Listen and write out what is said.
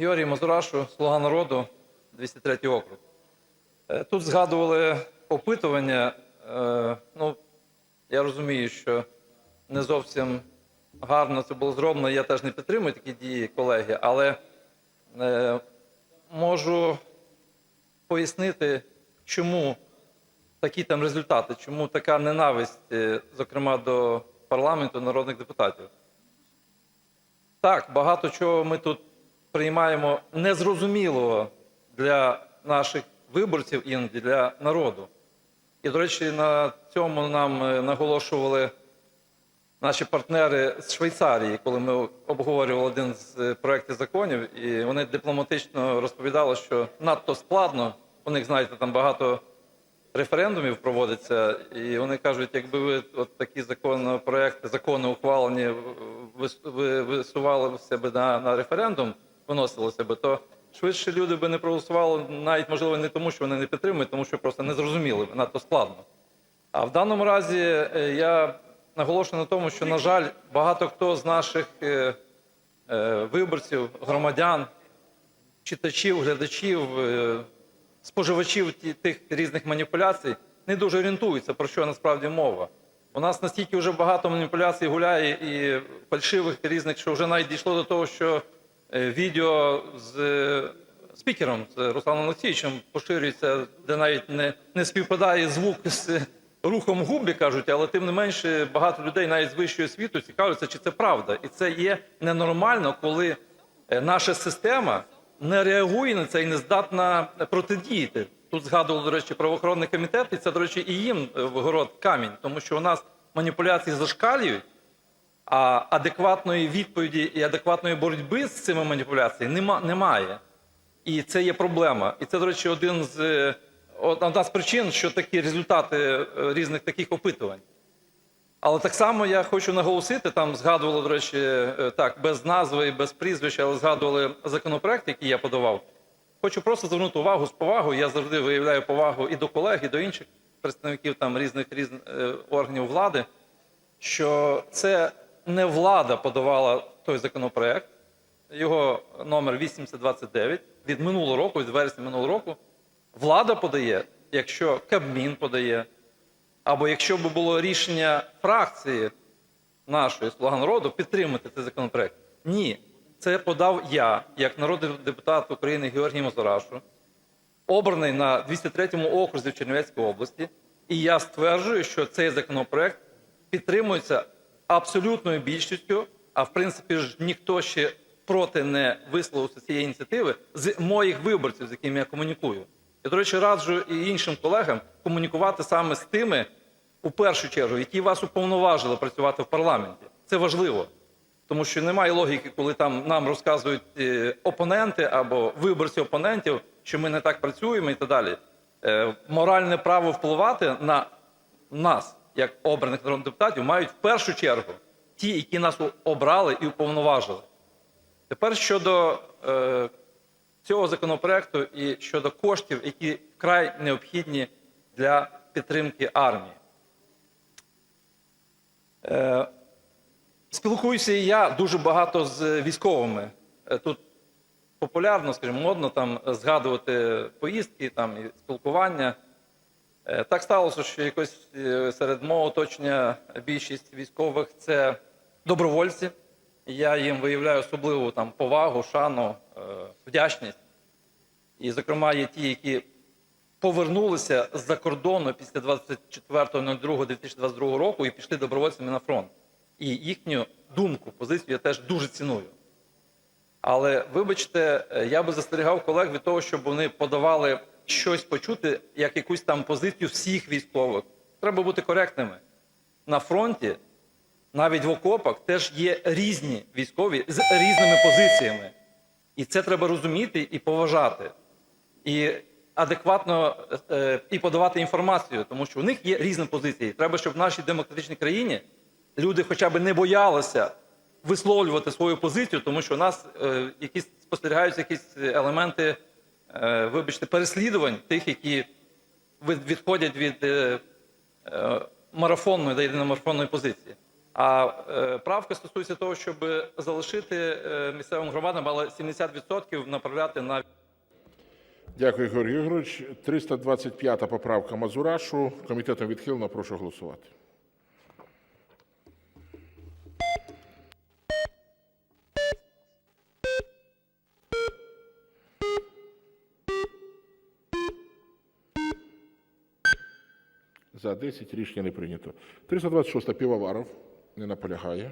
Георгій Мазурашу, Слуга народу, 203 округ. Е, Тут згадували опитування. Е, Ну, я розумію, що не зовсім гарно це було зроблено. Я теж не підтримую такі дії колеги, але е, можу пояснити, чому такі там результати, чому така ненависть, зокрема до парламенту, народних депутатів. Так, багато чого ми тут приймаємо незрозумілого для наших виборців іноді для народу. І, до речі, на цьому нам е, наголошували наші партнери з Швейцарії, коли ми обговорювали один з е, проєктів законів, і вони дипломатично розповідали, що надто складно. У них, знаєте, там багато референдумів проводиться, і вони кажуть, якби ви от такі законопроекти, закони ухвалені, вис- ви висували себе на, на референдум, виносили себе, то швидше люди би не проголосували, навіть можливо не тому, що вони не підтримують, тому що просто не зрозуміли, надто складно. А в даному разі е, я наголошую на тому, що, на жаль, багато хто з наших е, е, виборців, громадян, читачів, глядачів, споживачів тих різних маніпуляцій не дуже орієнтуються, про що насправді мова. У нас настільки вже багато маніпуляцій гуляє і фальшивих різних, що вже навіть дійшло до того, що відео з е, спікером, з Русланом Олексійовичем, поширюється, де навіть не, не співпадає звук з рухом губ, кажуть, але тим не менше багато людей навіть з вищої освіту цікавляться, чи це правда. І це є ненормально, коли е, наша система не реагує на це і не здатна протидіяти. Тут згадували, до речі, правоохоронний комітет, і це, до речі, і їм е, в город камінь, тому що у нас маніпуляції зашкалюють, адекватної відповіді і адекватної боротьби з цими маніпуляціями нема, немає. І це є проблема. І це, до речі, один з е, одна з причин, що такі результати е, різних таких опитувань. Але так само я хочу наголосити, там згадували, до речі, е, так, без назви і без прізвища, але згадували законопроект, який я подавав. Хочу просто звернути увагу з повагою. Я завжди виявляю повагу і до колег, і до інших представників там різних різних органів влади, що це не влада подавала той законопроект, його номер 8029 від минулого року, від вересня минулого року. Влада подає, якщо Кабмін подає, або якщо б було рішення фракції нашої «Слуга народу» підтримати цей законопроект. Ні, це подав я, як народний депутат України Георгій Мазурашу, обраний на 203 окрузі в Чернівецькій області, і я стверджую, що цей законопроект підтримується абсолютною більшістю, а в принципі ж ніхто ще проти не висловився цієї ініціативи з моїх виборців, з якими я комунікую. Я, до речі, раджу і іншим колегам комунікувати саме з тими, у першу чергу, які вас уповноважили працювати в парламенті. Це важливо. Тому що немає логіки, коли там нам розказують е, опоненти або виборці опонентів, що ми не так працюємо і так далі. Е, Моральне право впливати на нас, як обраних народних депутатів, мають в першу чергу ті, які нас обрали і уповноважили. Тепер щодо е, цього законопроекту і щодо коштів, які вкрай необхідні для підтримки армії. Е, Спілкуюся і я дуже багато з військовими. Е, Тут популярно, скажімо, модно там згадувати поїздки там, і спілкування. Е, Так сталося, що якось е, серед мого оточення більшість військових це добровольці. Я їм виявляю особливу там повагу, шану, е, вдячність. І, зокрема, є ті, які повернулися з-за кордону після 24.02.2022 року і пішли добровольцями на фронт. І їхню думку, позицію я теж дуже ціную. Але вибачте, я би застерігав колег від того, щоб вони подавали щось почути, як якусь там позицію всіх військових. Треба бути коректними. На фронті, навіть в окопах, теж є різні військові з різними позиціями. І це треба розуміти і поважати. І адекватно е, і подавати інформацію, тому що у них є різні позиції. Треба, щоб в нашій демократичній країні люди хоча б не боялися висловлювати свою позицію, тому що у нас е, якісь спостерігаються якісь елементи, е, вибачте, переслідувань тих, які від- відходять від е, е, марафонної до єдиномарафонної позиції. А е, правка стосується того, щоб залишити е, місцевим громадам, але 70% направляти на Дякую, Георгій Ігорович. 325 поправка Мазурашу. Комітетом відхилено. Прошу голосувати. За 10 рішення не прийнято. 326 Півоваров. Не наполягає.